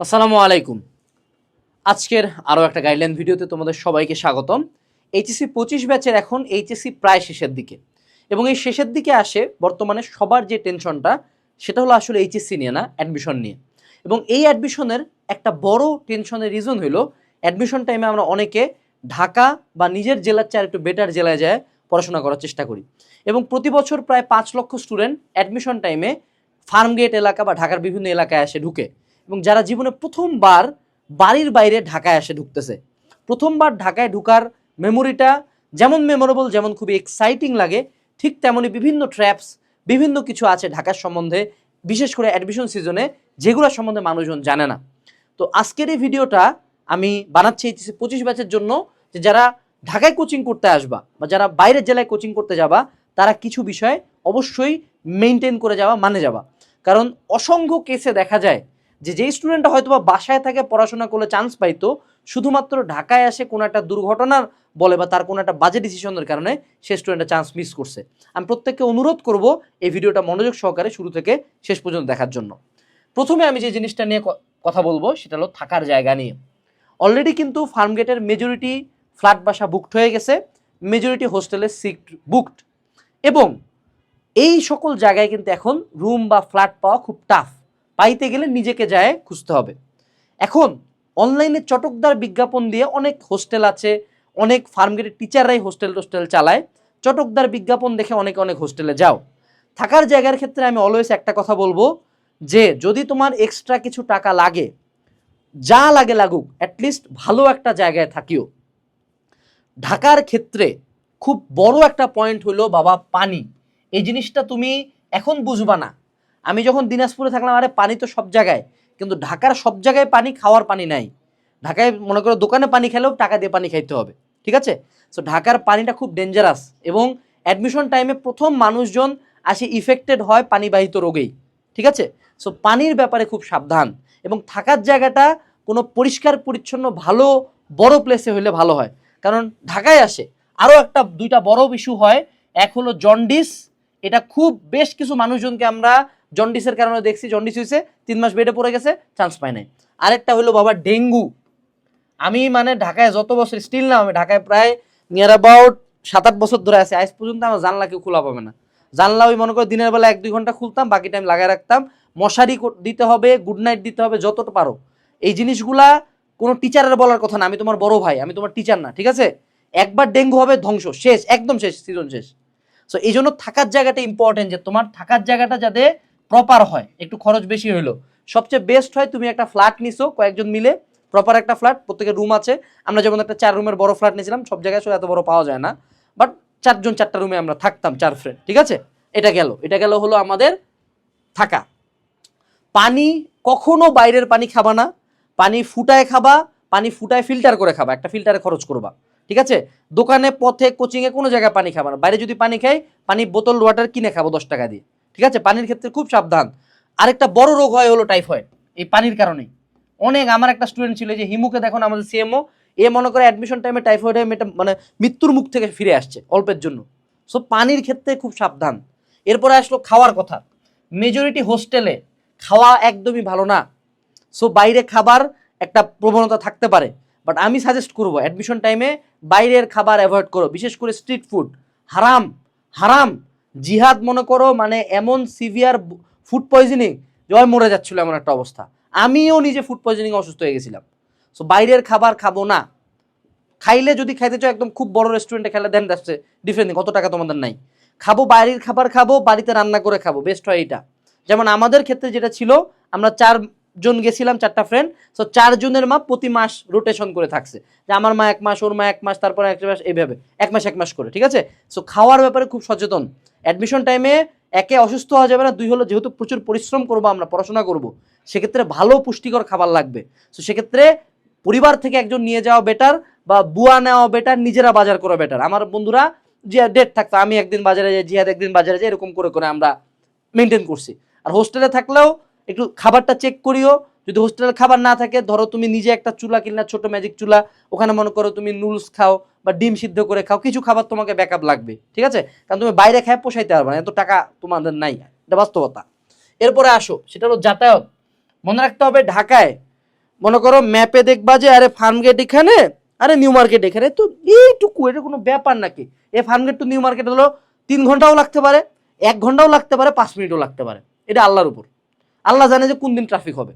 আসসালামু আলাইকুম। আজকের আরও একটা গাইডলাইন ভিডিওতে তোমাদের সবাইকে স্বাগতম। এইচএসসি পঁচিশ ব্যাচের এখন এইচএসসি প্রায় শেষের দিকে। এবং এই শেষের দিকে আসে বর্তমানে সবার যে টেনশনটা সেটা হলো আসলে এইচএসসি নিয়ে না অ্যাডমিশন নিয়ে। এবং এই অ্যাডমিশনের একটা বড় টেনশনের রিজন হলো অ্যাডমিশন টাইমে আমরা অনেকে ঢাকা বা নিজের জেলার চেয়ে একটু বেটার জেলায় যায় পড়াশোনা করার চেষ্টা করি। এবং প্রতি বছর প্রায় পাঁচ লক্ষ স্টুডেন্ট অ্যাডমিশন টাইমে ফার্মগেট এলাকা বা ঢাকার বিভিন্ন এলাকায় এসে ঢুকে। এবং যারা জীবনে প্রথমবার বাড়ির বাইরে ঢাকায় এসে ঢুকতেছে। প্রথমবার ঢাকায় ঢুকার মেমোরিটা যেমন মেমোরেবল যেমন খুবই এক্সাইটিং লাগে, ঠিক তেমনই বিভিন্ন ট্র্যাপস বিভিন্ন কিছু আছে ঢাকার সম্বন্ধে, বিশেষ করে অ্যাডমিশন সিজনে যেগুলো সম্বন্ধে মানুষজন জানে না। তো আজকের এই ভিডিওটা আমি বানাচ্ছি এইচএসসি পঁচিশ ব্যাচের জন্য যে যারা ঢাকায় কোচিং করতে আসবা বা যারা বাইরের জেলায় কোচিং করতে যাবা, তারা কিছু বিষয় অবশ্যই মেনটেন করে যাওয়া মানে যাবা কারণ অসংখ্য কেসে দেখা যায় যে যেই স্টুডেন্টটা হয়তো বা বাসায় থাকে, পড়াশোনা করলে চান্স পাইতো, শুধুমাত্র ঢাকায় আসে কোনো একটা দুর্ঘটনার বলে বা তার কোনো একটা বাজে ডিসিশনের কারণে সে স্টুডেন্টটা চান্স মিস করছে। আমি প্রত্যেককে অনুরোধ করব এই ভিডিওটা মনোযোগ সহকারে শুরু থেকে শেষ পর্যন্ত দেখার জন্য। প্রথমে আমি যে জিনিসটা নিয়ে কথা বলব, সেটা হলো থাকার জায়গা নিয়ে। অলরেডি কিন্তু ফার্মগেটের মেজরিটি ফ্ল্যাট বাসা বুকড হয়ে গেছে মেজরিটি হোস্টেলের সিট বুকড এবং এই সকল জায়গায় কিন্তু এখন রুম বা ফ্ল্যাট পাওয়া খুব টাফ পাইতে গেলে নিজেকে যায় খুঁজতে হবে। এখন অনলাইনে চটকদার বিজ্ঞাপন দিয়ে অনেক হোস্টেল আছে, অনেক ফার্মগেটের টিচাররাই হোস্টেল টোস্টেল চালায়। চটকদার বিজ্ঞাপন দেখে অনেকে অনেক হোস্টেলে যাও। থাকার জায়গার ক্ষেত্রে আমি অলওয়েজ একটা কথা বলব যে, যদি তোমার এক্সট্রা কিছু টাকা লাগে, যা লাগে লাগুক অ্যাটলিস্ট ভালো একটা জায়গায় থাকিও। ঢাকার ক্ষেত্রে খুব বড় একটা পয়েন্ট হলো, বাবা, পানি। এই জিনিসটা তুমি এখন বুঝবা না। আমি যখন দিনাজপুরে থাকলাম, আরে পানি তো সব জায়গায়, কিন্তু ঢাকার সব জায়গায় পানি, খাওয়ার পানি নাই। ঢাকায় মনে করো দোকানে পানি খেলেও টাকা দিয়ে পানি খাইতে হবে, ঠিক আছে? সো ঢাকার পানিটা খুব ডেঞ্জারাস এবং অ্যাডমিশন টাইমে প্রথম মানুষজন আসে ইফেক্টেড হয় পানিবাহিত রোগেই, ঠিক আছে? সো পানির ব্যাপারে খুব সাবধান এবং থাকার জায়গাটা কোনো পরিষ্কার, পরিচ্ছন্ন, ভালো, বড় প্লেসে হলে ভালো হয়। কারণ ঢাকায় আসে, আরও একটা, দুইটা বড় ইস্যু হয়, এক হলো জন্ডিস এটা খুব বেশ কিছু মানুষজনকে আমরা জন্ডিসের কারণে দেখছি জন্ডিস হয়েছে তিন মাস বেডে পড়ে গেছে চান্স পায় নাই। আরেকটা হলো বাবা ডেঙ্গু। আমি মানে ঢাকায় যত বছর স্টিল না, আমি ঢাকায় প্রায় নিয়ার অ্যাবাউট সাত আট বছর ধরে আছি। আজ পর্যন্ত আমার জানলা কেউ খোলা পাবে না। জানলা ওই মনে করো দিনের বেলা এক দুই ঘণ্টা খুলতাম বাকি টাইম লাগায় রাখতাম। মশারি দিতে হবে গুড নাইট দিতে হবে, যতটা পারো। এই জিনিসগুলা কোনো টিচারের বলার কথা না। আমি তোমার বড় ভাই, আমি তোমার টিচার না, ঠিক আছে? একবার ডেঙ্গু হবে, ধ্বংস, শেষ, একদম শেষ সিজন শেষ। সো এই জন্য থাকার জায়গাটা ইম্পর্টেন্ট যে তোমার থাকার জায়গাটা যাতে প্রপার হয়, একটু খরচ বেশি হইল। সবচেয়ে বেস্ট হয় তুমি একটা ফ্ল্যাট নিছো, কয়েকজন মিলে প্রপার একটা ফ্ল্যাট প্রত্যেকের রুম আছে। আমরা যেমন একটা চার রুমের বড় ফ্ল্যাট নিয়েছিলাম, সব জায়গায় এত বড় পাওয়া যায় না। বাট চারজন চারটা রুমে আমরা থাকতাম, চার ফ্রেন্ড ঠিক আছে? এটা গেল। এটা গেল হলো আমাদের থাকা। পানি কখনো বাইরের পানি খাবা না। পানি ফুটায় খাবা, পানি ফুটায় ফিল্টার করে খাবা, একটা ফিল্টারে খরচ করবা, ঠিক আছে? দোকানে, পথে কোচিংয়ে কোনো জায়গায় পানি খাবা না। বাইরে যদি পানি খাই, পানি বোতল ওয়াটার কিনে খাব দশ টাকা দিয়ে। ঠিক আছে? পানির ক্ষেত্রে খুব সাবধান। আরেকটা বড় রোগ হয় হলো টাইফয়েড, এই পানির কারণেই। অনেক, আমার একটা স্টুডেন্ট ছিল যে হিমুকে দেখুন আমাদের সিএমও এ মনে করে অ্যাডমিশন টাইমে টাইফয়েড হয়ে মেটা মানে মৃত্যুর মুখ থেকে ফিরে আসছে অল্পের জন্য। সো পানির ক্ষেত্রে খুব সাবধান। এরপরে আসলো খাওয়ার কথা। মেজরিটি হোস্টেলে খাওয়া একদমই ভালো না। সো বাইরে খাবার একটা প্রবণতা থাকতে পারে। বাট আমি সাজেস্ট করব অ্যাডমিশন টাইমে বাইরের খাবার অ্যাভয়েড করো। বিশেষ করে স্ট্রিট ফুড হারাম হারাম। জিহাদ মনে করো মানে এমন সিভিয়ার ফুড পয়জনিং জয় মরে যাচ্ছিল এমন একটা অবস্থা। আমিও নিজে ফুড পয়জনিং অসুস্থ হয়ে গেছিলাম। সো বাইরের খাবার খাব না। খাইলে যদি খাইতে চাও, একদম খুব বড় রেস্টুরেন্টে খেলে দেন যাচ্ছে ডিফারেন্ট কত টাকা তোমাদের নাই। খাব, বাইরের খাবার খাব, বাড়িতে রান্না করে খাব বেস্ট হয় এইটা যেমন আমাদের ক্ষেত্রে যেটা ছিল, আমরা চারজন গেছিলাম, চারটা ফ্রেন্ড সো চারজনের মা প্রতি মাস রোটেশন করে থাকছে। যে আমার মা এক মাস, ওর মা এক মাস, তারপর এক মাস, এইভাবে, এক মাস এক মাস করে, ঠিক আছে? সো খাওয়ার ব্যাপারে খুব সচেতন। অ্যাডমিশন টাইমে একে অসুস্থ হওয়া যাবে না, দুই হলো যেহেতু প্রচুর পরিশ্রম করব, আমরা পড়াশোনা করব, সেক্ষেত্রে ভালো পুষ্টিকর খাবার লাগবে। সো সেক্ষেত্রে পরিবার থেকে একজন নিয়ে যাওয়া বেটার বা বুয়া নেওয়া বেটার নিজেরা বাজার করা বেটার আমার বন্ধুরা যে ডেট থাকতো, আমি একদিন বাজারে যাই, জিহাদ একদিন বাজারে যাই, এরকম করে করে আমরা মেনটেন করছি। আর হোস্টেলে থাকলেও একটু খাবারটা চেক করিও। যদি হোস্টেলের খাবার না থাকে, ধরো তুমি নিজে একটা চুলা কিনলা, ছোট ম্যাজিক চুলা, ওখানে মনে করো তুমি নুডলস খাও বা ডিম সিদ্ধ করে খাও, কিছু খাবার তোমাকে ব্যাকআপ লাগবে, ঠিক আছে? কারণ তুমি বাইরে খায় পোষাইতে পারবে না, এত টাকা তোমাদের নাই, এটা বাস্তবতা। এরপরে আসো, সেটা হলো যাতায়াত। মনে রাখতে হবে ঢাকায়, মনে করো ম্যাপে দেখবা যে, আরে ফার্ম গেট এখানে, আরে নিউ মার্কেট এখানে, তো এইটুকু, এটা কোনো ব্যাপার নাকি? এ ফার্ম গেট টু নিউ মার্কেট হলো তিন ঘন্টাও লাগতে পারে, এক ঘন্টাও লাগতে পারে, পাঁচ মিনিটও লাগতে পারে, এটা আল্লাহর উপর। আল্লাহ জানে যে কোন দিন ট্রাফিক হবে।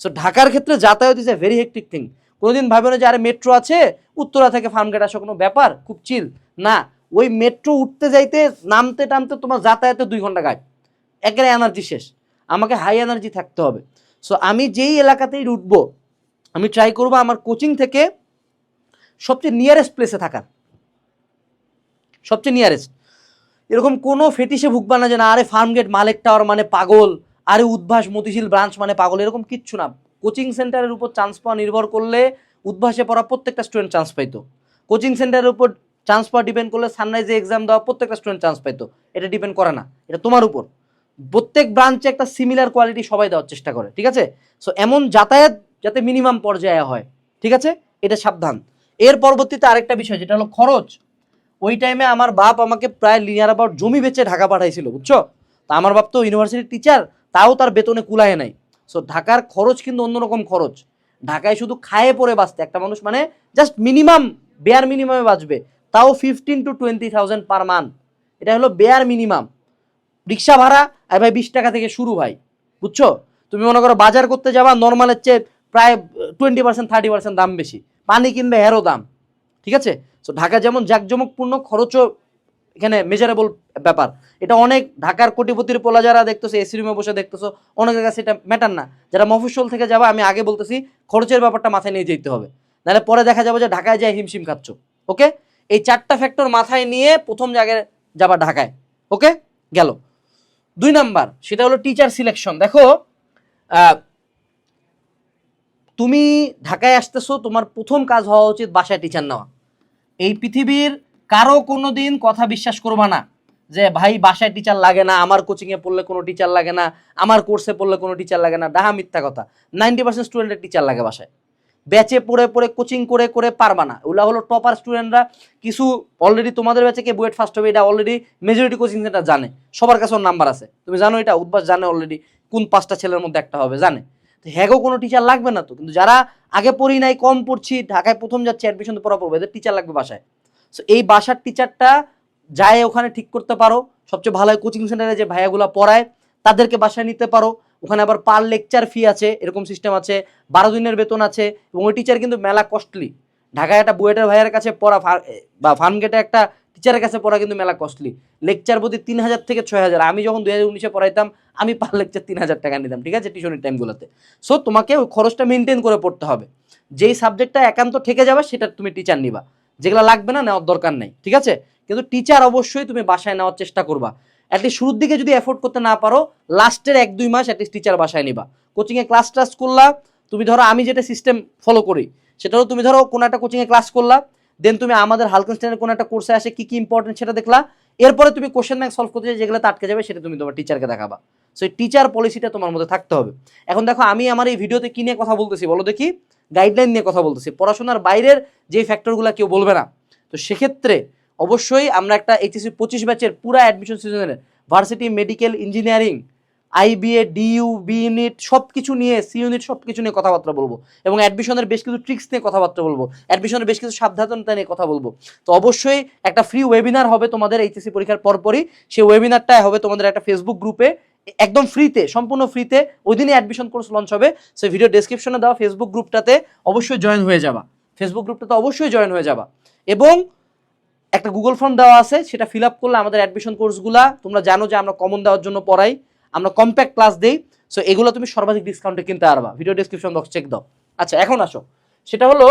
সো ঢাকার ক্ষেত্রে যাতায়াত is a very hectic thing কোনোদিন ভাবে না যে, আরে মেট্রো আছে, উত্তরা থেকে ফার্ম গেট আসা কোনো ব্যাপার? খুব চিল না, ওই মেট্রো উঠতে যাইতে, নামতে টামতে তোমার যাতায়াতে দুই ঘণ্টা গায় একেবারে এনার্জি শেষ। আমাকে হাই এনার্জি থাকতে হবে। সো আমি যেই এলাকাতেই উঠবো, আমি ট্রাই করব আমার কোচিং থেকে সবচেয়ে নিয়ারেস্ট প্লেসে থাকার। সবচেয়ে নিয়ারেস্ট এরকম কোনো ফেটিসে ভুগবা না যে, না, আরে ফার্ম গেট মালেক টাওয়ার মানে পাগল। আরে উদ্ভাস মতিঝিল ব্রাঞ্চ মানে পাগল, এরকম কিচ্ছু না। কোচিং সেন্টারের উপর চান্স পাওয়া নির্ভর করলে উদ্ভাসে পড়া প্রত্যেকটা স্টুডেন্ট চান্স পাইতো। কোচিং সেন্টারের উপর চান্স পাওয়া ডিপেন্ড করলে সানরাইজে এক্সাম দেওয়া প্রত্যেকটা স্টুডেন্ট চান্স পাইতো। এটা ডিপেন্ড করে না, এটা তোমার উপর। প্রত্যেক ব্রাঞ্চে একটা সিমিলার কোয়ালিটি সবাই দেওয়ার চেষ্টা করে, ঠিক আছে? সো এমন যাতায়াত যাতে মিনিমাম পর্যায়ে হয়, ঠিক আছে? এটা সাবধান। এর পরবর্তীতে আরেকটা বিষয়, যেটা হলো খরচ। ওই টাইমে আমার বাপ আমাকে প্রায় লিনিয়ার অ্যাবাউট জমি বেচে ঢাকা পাঠাইছিল, বুঝছ? তা আমার বাপ তো ইউনিভার্সিটির টিচার তাও তার বেতনে কুলায় নাই। সো ঢাকার খরচ কিন্তু অন্যরকম খরচ। ঢাকায় শুধু খায়ে পরে বাঁচতে। একটা মানুষ মানে জাস্ট মিনিমাম বেয়ার মিনিমামে বাঁচবে। তাও fifteen to twenty thousand per month এটা হলো বেয়ার মিনিমাম রিক্সা ভাড়া, আর ভাই, বিশ টাকা থেকে শুরু ভাই। বুঝছ? তুমি মনে করো বাজার করতে যাবা নর্মালের চেয়ে প্রায় টোয়েন্টি পার্সেন্ট থার্টি পার্সেন্ট দাম বেশি। পানি কিনবে এরও দাম। ঠিক আছে? তো ঢাকা যেমন জাঁকজমকপূর্ণ খরচও এখানে মেজারেবল ব্যাপার। এটা অনেক ঢাকার কোটিপতির পোলা যারা দেখতেছো এসি রুমে বসে দেখতেছো, অনেকের কাছে এটা ম্যাটার না। যারা মফস্বল থেকে যাবা, আমি আগে বলতেছি, খরচের ব্যাপারটা মাথায় নিয়ে যেতে হবে। নাহলে পরে দেখা যাবে যে ঢাকায় যায় হিমশিম খাচ্ছ, ওকে? এই চারটা ফ্যাক্টর মাথায় নিয়ে প্রথম জায়গায় যাবা ঢাকায়, ওকে? গেল। দুই নাম্বার, সেটা হলো টিচার সিলেকশন দেখো তুমি ঢাকায় আসতেছো, তোমার প্রথম কাজ হওয়া উচিত বাসায় টিচার নেওয়া। এই পৃথিবীর কারও কোনো দিন কথা বিশ্বাস করবা না। যে, ভাই, বাসায় টিচার লাগে না, আমার কোচিংয়ে পড়লে কোনো টিচার লাগে না, আমার কোর্সে পড়লে কোনো টিচার লাগে না। ডাহা মিথ্যা কথা। নাইনটি পার্সেন্ট স্টুডেন্টের টিচার লাগে বাসায়। ব্যাচে পড়ে পড়ে কোচিং করে করে পারবা না। ওগুলা হলো টপার স্টুডেন্টরা কিছু অলরেডি তোমাদের ব্যাচে কে বুয়েট ফার্স্ট হবে, এটা অলরেডি মেজরিটি কোচিং সেন্টার জানে। সবার কাছে ওর নাম্বার আছে। তুমি জানো এটা? উদ্ভাস জানে অলরেডি কোন পাঁচটা ছেলের মধ্যে একটা হবে, জানে। তো হ্যাগো কোনো টিচার লাগবে না তো? কিন্তু যারা আগে পড়ি নাই, কম পড়ছি, ঢাকায় প্রথম যাচ্ছে অ্যাডমিশন পড়া পড়বে, এদের টিচার লাগবে বাসায়। সো এই বাসার টিচারটা যায় ওখানে ঠিক করতে পারো। সবচেয়ে ভালো হয় কোচিং সেন্টারে যে ভাইয়াগুলো পড়ায়, তাদেরকে বাসায় নিতে পারো। ওখানে আবার পার লেকচার ফি আছে, এরকম সিস্টেম আছে, বারো দিনের বেতন আছে, এবং ওই টিচার কিন্তু মেলা কস্টলি ঢাকায় একটা বুয়েটের ভাইয়ের কাছে পড়া বা ফার্মগেটে একটা টিচারের কাছে পড়া কিন্তু মেলা কস্টলি লেকচার প্রতি তিন হাজার থেকে ছয় হাজার। আমি যখন দু হাজার উনিশে পড়াইতাম, আমি পার লেকচার তিন হাজার টাকা নিতাম, ঠিক আছে? টিউশনের টাইমগুলোতে সো তোমাকে ওই খরচটা মেনটেন করে পড়তে হবে। যেই সাবজেক্টটা একান্ত ঠেকে যাবে, সেটা তুমি টিচার নিবা। যেগুলো লাগবে না, নেওয়ার দরকার নেই, ঠিক আছে? কিন্তু টিচার অবশ্যই তুমি বাসায় নেওয়ার চেষ্টা করবা। অ্যাটলিস্ট শুরুর দিকে যদি এফোর্ড করতে না পারো লাস্টের এক, দুই মাস অ্যাটলিস্ট টিচার বাসায় নিবা। কোচিংয়ে ক্লাস টাস করলা, তুমি ধরো আমি যেটা সিস্টেম ফলো করি, সেটা হলো তুমি ধরো কোনো একটা কোচিংয়ে ক্লাস করলা দেন তুমি আমাদের হালকেনস্টাইনের কোনো একটা কোর্সে আসে, কি কি ইম্পর্টেন্ট সেটা দেখলা, এরপরে তুমি কোশ্চেন ব্যাংক সলভ করতে যেগুলো আটকে যাবে, সেটা তুমি তোমার টিচারকে দেখাবা। সো এই টিচার পলিসিটা তোমার মধ্যে থাকতে হবে। এখন দেখো, আমি আমার এই ভিডিওতে কি নিয়ে কথা বলতেছি বলো দেখি? গাইডলাইন নিয়ে কথা বলতেছি। পড়াশোনার বাইরের যে ফ্যাক্টরগুলো কেউ বলবে না। তো সেক্ষেত্রে অবশ্যই আমরা একটা এইচএসসি পঁচিশ ব্যাচের পুরা অ্যাডমিশন সিজনের varsity medical engineering IBA DU B unit সব কিছু নিয়ে সি ইউনিট সব কিছু নিয়ে কথাবার্তা বলব। এবং অ্যাডমিশনের বেশ কিছু ট্রিক্স নিয়ে কথাবার্তা বলব। অ্যাডমিশনের বেশ কিছু সাবধানতা নিয়ে কথা বলব। তো অবশ্যই একটা ফ্রি ওয়েবিনার হবে তোমাদের এইচএসসি পরীক্ষার পরপরই। সেই ওয়েবিনারটাই হবে তোমাদের একটা ফেসবুক গ্রুপে একদম ফ্রিতে সম্পূর্ণ ফ্রিতে ওই দিনই অ্যাডমিশন কোর্স লঞ্চ হবে সেই ভিডিও ডেসক্রিপশনে দেওয়া ফেসবুক গ্রুপটাতে অবশ্যই জয়েন হয়ে যাবা। ফেসবুক গ্রুপটাতে অবশ্যই জয়েন হয়ে যাবা। এবং একটা গুগল ফর্ম দেওয়া আছে, সেটা ফিল আপ করলে আমাদের অ্যাডমিশন কোর্সগুলা তোমরা জানো যে আমরা কমন দেওয়ার জন্য পড়াই। আমরা কম্প্যাক্ট ক্লাস দিই। সো এগুলো তুমি সর্বাধিক ডিসকাউন্টে কিনতে পারবা। ভিডিও ডিসক্রিপশন বক্স চেক দাও। আচ্ছা এখন আসো। সেটা হলো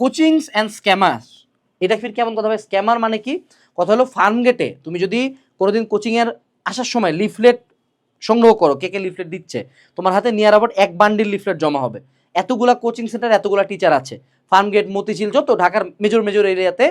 কোচিংস অ্যান্ড স্ক্যামার্স এটা ফির কেমন কথা হবে? স্ক্যামার মানে কি? কথা হলো ফার্ম গেটে তুমি যদি কোনোদিন কোচিংয়ের আসার সময় লিফলেট সংগ্রহ করো, কে কে লিফলেট দিচ্ছে। তোমার হাতে নিয়ার অ্যাবাউট এক বান্ডিল লিফলেট জমা হবে। এতগুলা কোচিং সেন্টার এতগুলা টিচার আছে। ফার্ম গেট মতিঝিল, যত ঢাকার মেজর মেজর এরিয়াতে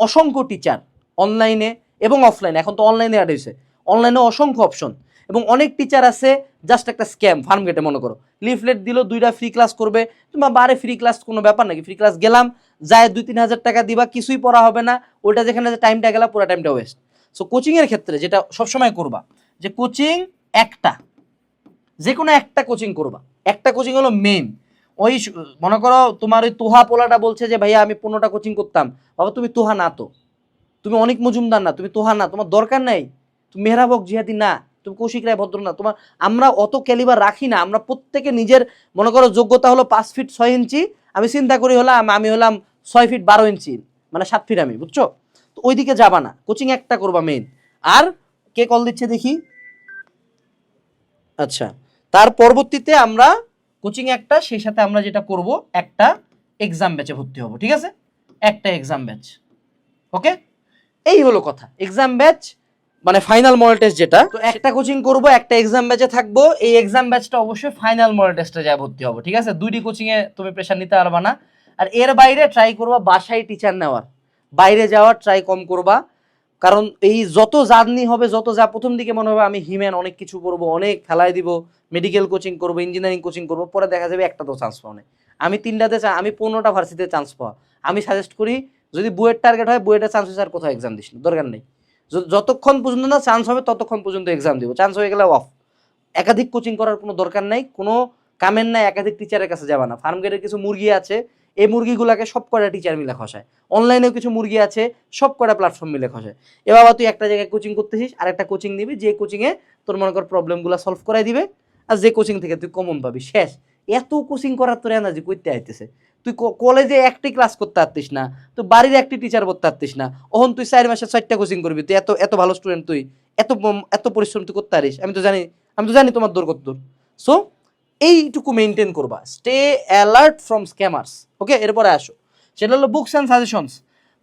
অসংখ্য টিচার অনলাইনে এবং অফলাইনে এখন তো অনলাইনে অ্যাড হয়েছে। অনলাইনে অসংখ্য অপশন এবং অনেক টিচার আছে জাস্ট একটা স্ক্যাম ফার্ম গেটে মনে করো। লিফলেট দিল, দুইটা ফ্রি ক্লাস করবে। তোমার বারে ফ্রি ক্লাস কোনো ব্যাপার নাকি? ফ্রি ক্লাস গেলাম, যায় দুই তিন হাজার টাকা দিবা, কিছুই পড়া হবে না। ওইটা যেখানে টাইমটা গেলা পুরো টাইমটা ওয়েস্ট সো কোচিংয়ের ক্ষেত্রে যেটা সবসময় করবা, যে কোচিং একটা যে কোনো একটা কোচিং করবা। একটা কোচিং হলো মেন ওই মনে করো তোমার ওই তোহা পোলাটা বলছে যে, ভাইয়া, আমি পনেরোটা কোচিং করতাম। বাবা, তুমি তোহা না তো। তুমি অনেক মজুমদার না, তুমি তোহা না। তোমার দরকার নাই। তুমি মেহরাবক জিহাদি না। তুমি কৌশিক রায় ভদ্র না। তোমার, আমরা অত ক্যালিবার রাখি না। আমরা প্রত্যেকে নিজের, মনে করো যোগ্যতা হলো পাঁচ ফিট ছয় ইঞ্চি। আমি চিন্তা করি হলাম, আমি হলাম ছয় ফিট বারো ইঞ্চি। মানে সাত ফিট আমি, বুঝছ? ওইদিকে যাবা না। কোচিং একটা করবা মেইন আর কে কল দিচ্ছে দেখি? আচ্ছা তার পরবর্তীতে আমরা কোচিং একটা, সেই সাথে আমরা যেটা করব, একটা এক্সাম ব্যাচে ভর্তি হব, ঠিক আছে? একটা এক্সাম ব্যাচ ওকে এই হলো কথা। এক্সাম ব্যাচ মানে ফাইনাল মডেল টেস্ট যেটা, তো একটা কোচিং করব, একটা এক্সাম ব্যাচে থাকব। এই এক্সাম ব্যাচটা অবশ্যই ফাইনাল মডেল টেস্টে যা ভর্তি হব, ঠিক আছে? দুইটি কোচিং এ তুমি প্রেশার নিতে পারবা না। আর এর বাইরে ট্রাই করবা বাসায় টিচার নেওয়ার। বাইরে যাওয়ার ট্রাই কম করবা। কারণ এই যত জার্নি হবে, যত যা প্রথম দিকে মনে হবে, আমি হিম্যান অনেক কিছু করব, অনেক খেলায় দিব মেডিকেল কোচিং করব ইঞ্জিনিয়ারিং কোচিং করব, পরে দেখা যাবে একটা তো চান্স পাওয়া আমি তিনটাতে চা- আমি পনেরোটা ভার্সিতে চান্স পাওয়া। আমি সাজেস্ট করি, যদি বুয়ের টার্গেট হয়, বুয়েটের চান্স হয়েছে আর কোথাও এক্সাম দিস দরকার নেই। যতক্ষণ পর্যন্ত না চান্স হবে, ততক্ষণ পর্যন্ত এক্সাম দিব। চান্স হয়ে গেলে অফ একাধিক কোচিং করার কোনো দরকার নাই, কোনো কামের নাই, একাধিক টিচারের কাছে যাবা না। ফার্ম গেটের কিছু মুরগি আছে এই মুরগিগুলোকে সব কটা টিচার মিলে খসায়? অনলাইনেও কিছু মুরগি আছে, সব কটা প্ল্যাটফর্ম মিলে খসায়। এ বাবা, তুই একটা জায়গায় কোচিং করতেছিস আর একটা কোচিং নিবি, যে কোচিংয়ে তোর মনে কর প্রবলেমগুলো সলভ করাই দিবে, আর যে কোচিং থেকে তুই কমন পাবি। শেষ। এত কোচিং করার তোর এনার্জি করতে আইতেছে। তুই কলেজে একটি ক্লাস করতে পারতিস না তুই বাড়ির একটি টিচার করতে পারতিস না। ওহন তুই চার মাসে চারটা কোচিং করবি, তুই এত এত ভালো স্টুডেন্ট তুই, এত এত পরিশ্রম তুই করতে পারিস। আমি তো জানি, আমি তো জানি তোমার দূর কত দূর সো এইটুকু মেনটেন করবা। Stay alert from scammers okay এরপরে আসো। সেটা হলো বুকস অ্যান্ড সাজেশনস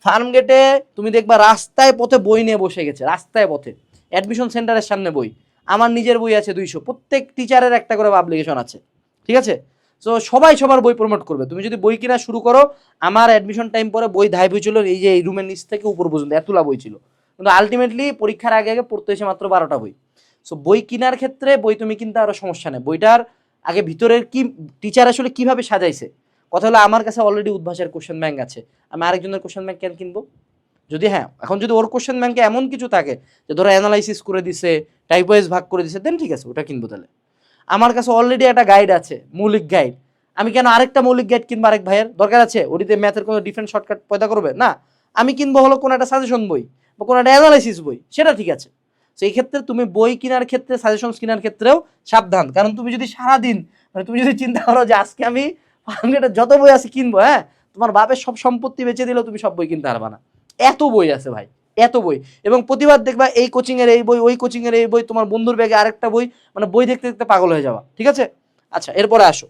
ফার্ম গেটে তুমি দেখবা রাস্তায় পথে বই নিয়ে বসে গেছে, রাস্তায় পথে। অ্যাডমিশন সেন্টারের সামনে বই। আমার নিজের বই আছে দুইশো। প্রত্যেক টিচারের একটা করে পাবলিকেশন আছে। ঠিক আছে? তো সবাই সবার বই প্রমোট করবে। তুমি যদি বই কিনা শুরু করো, আমার অ্যাডমিশন টাইম পরে বই ধাই বই ছিল, এই যে এই রুমের নিচ থেকে উপর পর্যন্ত এতলা বই ছিল। কিন্তু আলটিমেটলি পরীক্ষার আগে আগে পড়তে এসে মাত্র বারোটা বই। সো বই কেনার ক্ষেত্রে বই তুমি কিনতে আরও সমস্যা নেই। বইটার আগে ভিতরের কি টিচার আসলে কীভাবে সাজাইছে? কথা হলো আমার কাছে অলরেডি উদ্ভাসের কোশ্চেন ব্যাংক আছে। আমি আরেকজনের কোশ্চেন ব্যাংক কেন কিনবো? যদি হ্যাঁ এখন যদি ওর কোশ্চেন ব্যাংকে এমন কিছু থাকে যে ধরো অ্যানালাইসিস করে দিছে টাইপ ওয়াইজ ভাগ করে দিছে দেন ঠিক আছে, ওটা কিনবো তাহলে। আমার কাছে অলরেডি একটা গাইড আছে, মৌলিক গাইড আমি কেন আরেকটা মৌলিক গাইড কিনবো আরেক ভাইয়ের? দরকার আছে, ওটিতে ম্যাথের কোনো ডিফারেন্ট শর্টকাট পয়দা করবে? না। আমি কিনবো হলো কোনো একটা সাজেশন বই বা কোনো একটা অ্যানালাইসিস বই, সেটা ঠিক আছে। তো এই ক্ষেত্রে তুমি বই কেনার ক্ষেত্রে সাজেশন কেনার ক্ষেত্রেও সাবধান। কারণ তুমি যদি সারাদিন মানে তুমি যদি চিন্তা করো যে আজকে আমি হান্ড্রেডের যত বই আছে কিনবো হ্যাঁ? তোমার বাপের সব সম্পত্তি বেঁচে দিলেও তুমি সব বই কিনতে পারবা না। এত বই আছে ভাই, এত বই। এবং প্রতিবার দেখবা এই কোচিংয়ের এই বই, ওই কোচিংয়ের এই বই, তোমার বন্ধুর ব্যাগে আরেকটা বই মানে বই দেখতে দেখতে পাগল হয়ে যাওয়া ঠিক আছে? আচ্ছা এরপরে আসো।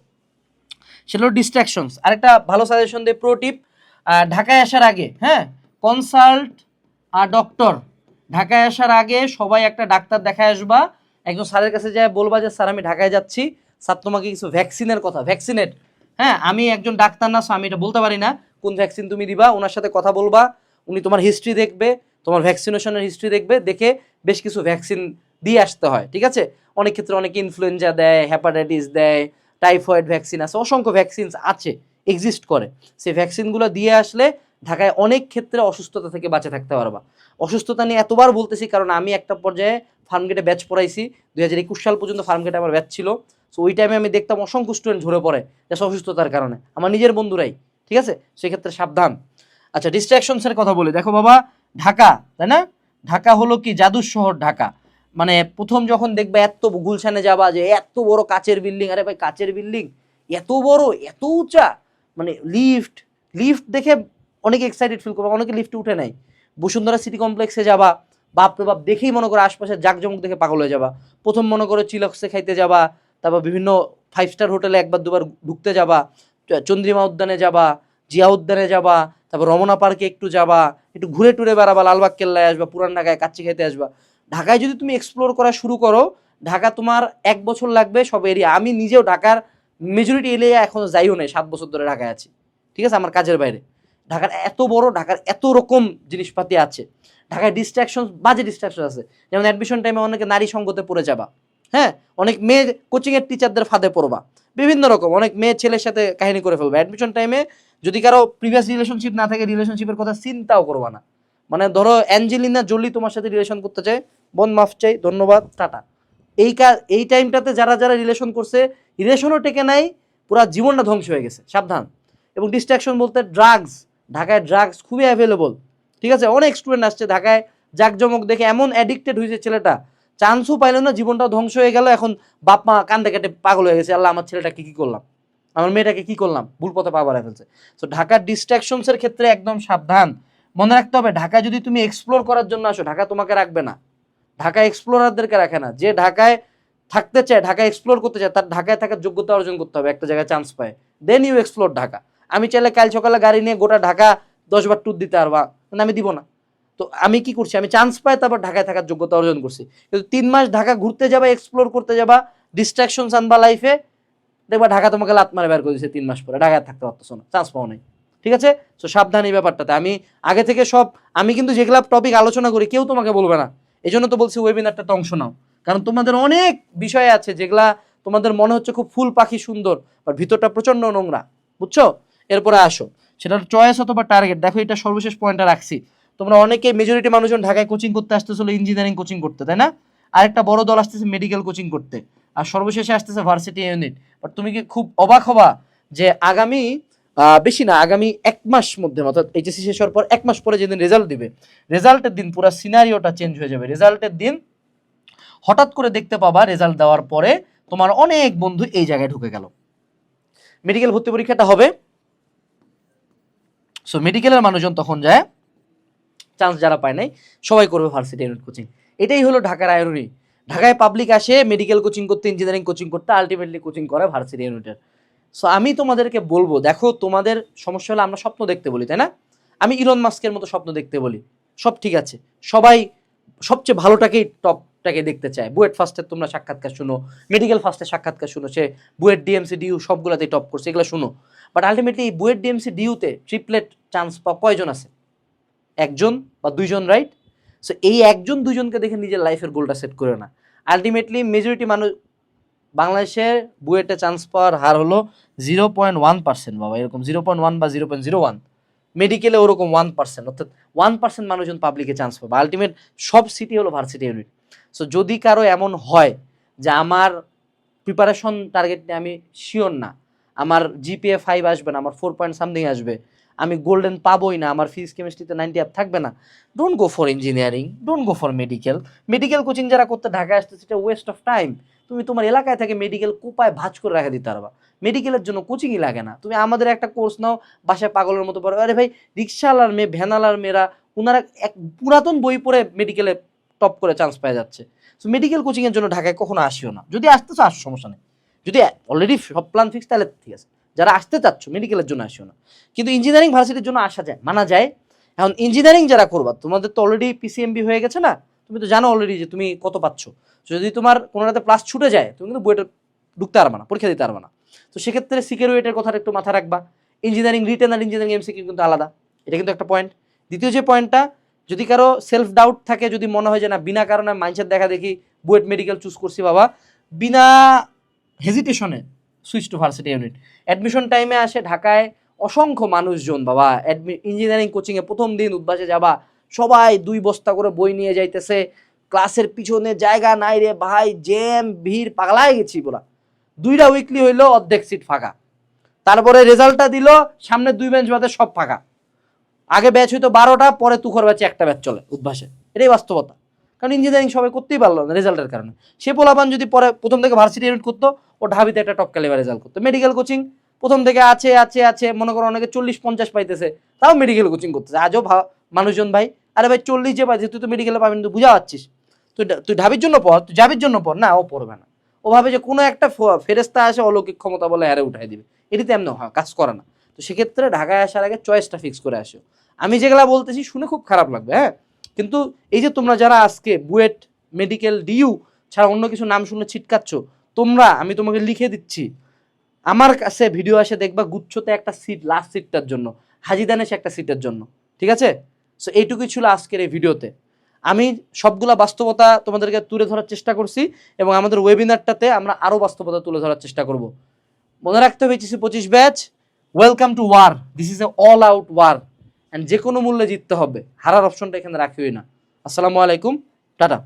সেটা হলো ডিস্ট্রাকশনস আরেকটা ভালো সাজেশন দেয় প্রো টিপ ঢাকায় আসার আগে হ্যাঁ? কনসাল্ট আর ডক্টর ঢাকায় আসার আগে সবাই একটা ডাক্তার দেখায় আসবা। একজন স্যারের কাছে যায়, বলবা যে, স্যার, আমি ঢাকায় যাচ্ছি। স্যার, তোমাকে কিছু ভ্যাকসিনের কথা ভ্যাকসিনেট হ্যাঁ আমি একজন ডাক্তার না আমি এটা বলতে পারি না। কোন ভ্যাকসিন তুমি দিবা, ওনার সাথে কথা বলবা, উনি তোমার হিস্ট্রি দেখবে, তোমার ভ্যাকসিনেশনের হিস্ট্রি দেখবে, দেখে বেশ কিছু ভ্যাকসিন দিয়ে আসতে হয়, ঠিক আছে? অনেক ক্ষেত্রে অনেকে ইনফ্লুয়েঞ্জা দেয় হ্যাপাটাইটিস দেয় টাইফয়েড ভ্যাকসিন আছে, অসংখ্য ভ্যাকসিনস আছে এক্সিস্ট করে। সেই ভ্যাকসিনগুলো দিয়ে আসলে ঢাকায় অনেক ক্ষেত্রে অসুস্থতা থেকে বাঁচে থাকতে পারবা। অসুস্থতা নিয়ে এতবার বলতেছি, কারণ আমি একটা পর্যায়ে ফার্মগেটে ব্যাচ পড়াইছি। দুই হাজার একুশ সাল পর্যন্ত ফার্মগেটে আমার ব্যাচ ছিল। সো ওই টাইমে আমি দেখতাম অসংখ্য স্টুডেন্ট ঝরে পড়ে জাস্ট অসুস্থতার কারণে। আমার নিজের বন্ধুরাই, ঠিক আছে? সেক্ষেত্রে সাবধান। আচ্ছা ডিস্ট্রাকশনসের কথা বলি। দেখো বাবা, ঢাকা, তাই না? ঢাকা হলো কি? জাদুর শহর ঢাকা। মানে প্রথম যখন দেখবে এত গুলশানে যাবা যে এত বড় কাচের বিল্ডিং আরে ভাই, কাচের বিল্ডিং এত বড়, এত উঁচা। মানে লিফট লিফট দেখে অনেকে এক্সাইটেড ফিল করবে, অনেকে লিফটে উঠে নাই। বসুন্ধরা সিটি কমপ্লেক্সে যাবা, বাপ রে বাপ, দেখেই মনে করো আশপাশের জাকজমক দেখে পাগল হয়ে যাবা। প্রথম মনে করো চিলক্সে খাইতে যাবা, তারপর বিভিন্ন ফাইভ স্টার হোটেলে একবার দুবার ঢুকতে যাবা চন্দ্রিমা উদ্যানে যাবা, জিয়া উদ্যানে যাবা, তারপর রমনা পার্কে একটু যাবা, একটু ঘুরে টুরে বেড়াবা, লালবাগ কেল্লায় আসবা, পুরান ঢাকায় কাচ্চি খেতে আসবা। ঢাকায় যদি তুমি এক্সপ্লোর করা শুরু করো, ঢাকা তোমার এক বছর লাগবে সব এরিয়া আমি নিজেও ঢাকার মেজরিটি এরিয়া এখনও যাইও নাই, সাত বছর ধরে ঢাকায় আছি। ঠিক আছে? আমার কাজের বাইরে। ঢাকার এত বড়, ঢাকার এত রকম জিনিসপাতি আছে। ঢাকায় ডিস্ট্রাকশন বাজে ডিস্ট্রাকশন আছে। যেমন অ্যাডমিশন টাইমে অনেকে নারী সঙ্গতে পড়ে যাবা। হ্যাঁ? অনেক মেয়ে কোচিংয়ের টিচারদের ফাঁদে পড়বা। বিভিন্ন রকম। অনেক মেয়ে ছেলের সাথে কাহিনী করে ফেলবে। অ্যাডমিশন টাইমে যদি কারও প্রিভিয়াস রিলেশনশিপ না থাকে রিলেশনশিপের কথা চিন্তাও করবা না। মানে ধরো অ্যাঞ্জেলিনা জোলি তোমার সাথে রিলেশন করতে চায় বন মাফ চাই, ধন্যবাদ, টাটা। এই কাজ এই টাইমটাতে যারা যারা রিলেশন করছে রিলেশনও টেকে নাই, পুরো জীবনটা ধ্বংস হয়ে গেছে। সাবধান। এবং ডিস্ট্রাকশন বলতে ড্রাগস ঢাকায় ড্রাগস খুবই অ্যাভেলেবল ঠিক আছে? অনেক স্টুডেন্ট আসছে ঢাকায়, জাকজমক দেখে এমন অ্যাডিক্টেড হয়েছে ছেলেটা। চান্সও পাইলো না, জীবনটাও ধ্বংস হয়ে গেল, এখন বাপ মা কান্দে কেটে পাগল হয়ে গেছে, আল্লাহ, আমার ছেলেটাকে কী করলাম? আমার মেয়েটাকে কি করলাম? ভুল পথে পা বাড়ায় ফেলছে। সো ঢাকার ডিস্ট্রাকশনসের ক্ষেত্রে একদম সাবধান। মনে রাখতে হবে ঢাকা যদি তুমি এক্সপ্লোর করার জন্য আসো, ঢাকা তোমাকে রাখবে না। ঢাকা এক্সপ্লোরারদেরকে রাখে না। যে ঢাকায় থাকতে চায় ঢাকা এক্সপ্লোর করতে চায়, তার ঢাকায় থাকার যোগ্যতা অর্জন করতে হবে, একটা জায়গায় চান্স পায়। Then you explore Dhaka. আমি চাইলে কাল সকালে গাড়ি নিয়ে গোটা ঢাকা দশবার ট্যুর দিতে পারবা। মানে আমি দিব না। তো আমি কি করছি? আমি চান্স পাই তারপর ঢাকায় থাকার যোগ্যতা অর্জন করছি। কিন্তু তিন মাস ঢাকা ঘুরতে যাবা এক্সপ্লোর করতে যাবা ডিস্ট্রাকশন আনবা লাইফে দেখবা ঢাকা তোমাকে লাত মারে বের করে দিচ্ছে তিন মাস পরে। ঢাকায় থাকতে পারতেছো না। চান্স পাও নাই। ঠিক আছে? তো সাবধান এই ব্যাপারটাতে। আমি আগে থেকে সব, আমি কিন্তু যেগুলা টপিক আলোচনা করি, কেউ তোমাকে বলবে না। এই জন্য তো বলছি ওয়েবিনারটাতে অংশ নাও। কারণ তোমাদের অনেক বিষয় আছে যেগুলা তোমাদের মনে হচ্ছে খুব ফুল পাখি সুন্দর আর ভিতরটা প্রচণ্ড নোংরা। বুঝছ? এরপরে আসো। সেটা চয়েস অথবা টার্গেট দেখো, এটা সর্বশেষ পয়েন্টটা রাখছি। তোমরা অনেকে মেজরিটি মানুষজন ঢাকায় কোচিং করতে আসতেছিল ইঞ্জিনিয়ারিং কোচিং করতে, তাই না? আরেকটা বড় দল আসতেছে মেডিকেল কোচিং করতে। আর সর্বশেষে আসতেছে ভার্সিটি ইউনিট বাট তুমি কি খুব অবাক হবা যে আগামী বেশি না, আগামী এক মাস মধ্যে, অর্থাৎ এইচএসসি শেষ হওয়ার পর এক মাস পরে যেদিন রেজাল্ট দিবে রেজাল্টের দিন পুরো সিনারিওটা চেঞ্জ হয়ে যাবে। রেজাল্টের দিন হঠাৎ করে দেখতে পাবা রেজাল্ট দেওয়ার পরে তোমার অনেক বন্ধু এই জায়গায় ঢুকে গেল। মেডিকেল ভর্তি পরীক্ষাটা হবে। সো মেডিকেলের মানুষজন তখন যায় চান্স যারা পায় নাই, সবাই করবে ভার্সিটি ইউনিট কোচিং এটাই হলো ঢাকার আয়রনি ঢাকায় পাবলিক আসে মেডিকেল কোচিং করতে ইঞ্জিনিয়ারিং কোচিং করতে আলটিমেটলি কোচিং করে ভার্সিটি ইউনিটের সো আমি তোমাদেরকে বলব, দেখো তোমাদের সমস্যা হলে আমরা স্বপ্ন দেখতে বলি, তাই না? আমি ইরন মাস্কের মতো স্বপ্ন দেখতে বলি। সব ঠিক আছে। সবাই সবচেয়ে ভালোটাকেই টপটাকে দেখতে চায়। বুয়েট ফার্স্টের তোমরা সাক্ষাৎকার শুনো। মেডিকেল ফার্স্টের সাক্ষাৎকার শুনো সে। বুয়েট ডিএমসি ডিউ সবগুলোতেই টপ করছে এগুলো শুনো। বাট আলটিমেটলি বুয়েট ডিএমসি ডিউতে ট্রিপলেট চান্স পাওয়া কয়জন আছে? একজন বা দুইজন রাইট সো এই একজন, দুইজনকে দেখে নিজের লাইফের গোলটা সেট করে না। আলটিমেটলি মেজরিটি মানুষ বাংলাদেশে বুয়েটে চান্স পাওয়ার হার হলো জিরো পয়েন্ট ওয়ান পার্সেন্ট বাবা, এরকম জিরো পয়েন্ট ওয়ান বা জিরো পয়েন্ট জিরো ওয়ান মেডিকেলে ওরকম ওয়ান পার্সেন্ট অর্থাৎ ওয়ান পার্সেন্ট মানুষজন পাবলিকে চান্স পাবে। আলটিমেট সব সিটি হলো ভার্সিটি ইউনিট সো যদি কারও এমন হয় যে আমার প্রিপারেশন টার্গেট নিয়ে আমি শিওর না, আমার জিপিএ ফাইভ আসবে না, আমার ফোর পয়েন্ট সামথিং আসবে, আমি গোল্ডেন পাবোই না, আমার ফিজিক্স কেমিস্ট্রিতে নাইনটি আপ থাকবে না don't go for engineering don't go for medical medical coaching যারা করতে ঢাকায় আসতে সেটা ওয়েস্ট অফ টাইম তুমি তোমার এলাকায় থেকে মেডিকেল কোপায় ভাজ করে রেখে দিতে পারবা মেডিকেলের জন্য কোচিংই লাগে না, তুমি আমাদের একটা কোর্স নাও, বাসায় পাগলের মতো পড়ো, আরে ভাই রিক্সাওয়ালার মেয়ে ভ্যানালার মেয়েরা ওনারা এক পুরাতন বই পড়ে মেডিকেলে টপ করে চান্স পাওয়া যাচ্ছে। সো মেডিকেল কোচিংয়ের জন্য ঢাকায় কখনো আসিও না। যদি আসতেছো আসো, সমস্যা নেই। যদি অলরেডি সব প্ল্যান ফিক্স তাহলে ঠিক আছে। যারা আসতে চাচ্ছ মেডিকেলের জন্য আসিও না। কিন্তু ইঞ্জিনিয়ারিং ভার্সিটির জন্য আসা যায়, মানা যায়। এখন ইঞ্জিনিয়ারিং যারা করবা, তোমাদের তো অলরেডি পিসিএমবি হয়ে গেছে না? তুমি তো জানো অলরেডি যে তুমি কত পাচ্ছ। যদি তোমার কোনোটাতে প্লাস ছুটে যায়, তুমি কিন্তু বইটা ঢুকতে পারবা না, পরীক্ষা দিতে পারবা না। তো সেক্ষেত্রে সিকিউরিটির কথাটা একটু মাথা রাখবা। ইঞ্জিনিয়ারিং রিটেন আর ইঞ্জিনিয়ারিং এমসিকিউ কিন্তু আলাদা। এটা কিন্তু একটা পয়েন্ট দ্বিতীয় যে পয়েন্টটা যদি কারও সেলফ ডাউট থাকে, যদি মনে হয় যে না, বিনা কারণে মাইন্ডসেট দেখা দেখি, বুয়েট মেডিকেল চুজ করছি বাবা, বিনা হেজিটেশনে switch to varsity unit admission টাইমে আসে ঢাকায় অসংখ্য মানুষজন বাবা ইঞ্জিনিয়ারিং কোচিংয়ে প্রথম দিন উদ্বাসে যাবা, সবাই দুই বস্তা করে বই নিয়ে যাইতেছে ক্লাসের পিছনে জায়গা নাই রে ভাই, জ্যাম, ভিড় পাগলায় গেছি বলা। দুইটা উইকলি হইল অর্ধেক সিট ফাঁকা। তারপরে রেজাল্টটা দিল, সামনে দুই বেঞ্চ বাদে সব ফাঁকা। আগে ব্যাচ হইতো বারোটা, পরে তুখর ব্যাচে একটা ব্যাচ চলে উদ্ভাসে। এটাই বাস্তবতা। কারণ ইঞ্জিনিয়ারিং সবাই করতেই পারল না রেজাল্টের কারণে। সে পোলাপান যদি পরে প্রথম থেকে ভার্সিটি ইউনিট করতো, ও ঢাবিতে একটা টপ ক্যালিবার রেজাল্ট করতো। মেডিকেল কোচিং প্রথম থেকে আছে আছে আছে, মনে করো অনেকে চল্লিশ, পঞ্চাশ পাইতেছে, তাও মেডিকেল কোচিং করতেছে। আজও মানুষজন ভাই, আরে ভাই চল্লিশ যে পাইছে তুই তো মেডিকেলে পাবেন তুই বুঝা পাচ্ছিস। তুই তুই ঢাবির জন্য পড়, তুই যাবির জন্য পড়। না, ও পড়বে না। ও ভাবে যে কোনো একটা ফেরেস্তা আসে, অলৌকিক ক্ষমতা বলে হারে উঠাই দিবে। এটিতে এমন হয়, কাজ করে না। তো সেক্ষেত্রে ঢাকায় আসার আগে চয়েসটা ফিক্স করে আসো। আমি যেগুলা বলতেছি শুনে খুব খারাপ লাগবে হ্যাঁ? কিন্তু এই যে তোমরা যারা আজকে বুয়েট মেডিকেল ডিইউ ছাড়া অন্য কিছু নাম শুনে ছিটকাচ্ছ, তোমরা, আমি তোমাকে লিখে দিচ্ছি, আমার কাছে ভিডিও আসে দেখবা গুচ্ছতে একটা সিট লাস্ট সিটটার জন্য হাজিদানেশ একটা সিটের জন্য, ঠিক আছে? সো এইটুকুই ছিল আজকের এই ভিডিওতে আমি সবগুলা বাস্তবতা তোমাদেরকে তুলে ধরার চেষ্টা করছি এবং আমাদের ওয়েবিনারটাতে আমরা আরও বাস্তবতা তুলে ধরার চেষ্টা করব। মনে রাখতে হবে পঁচিশ batch welcome to war this is a all out war and যে কোনো মূল্যে জিততে হবে। হারার অপশনটা এখানে রাখিও না। আসসালামু আলাইকুম। টাটা।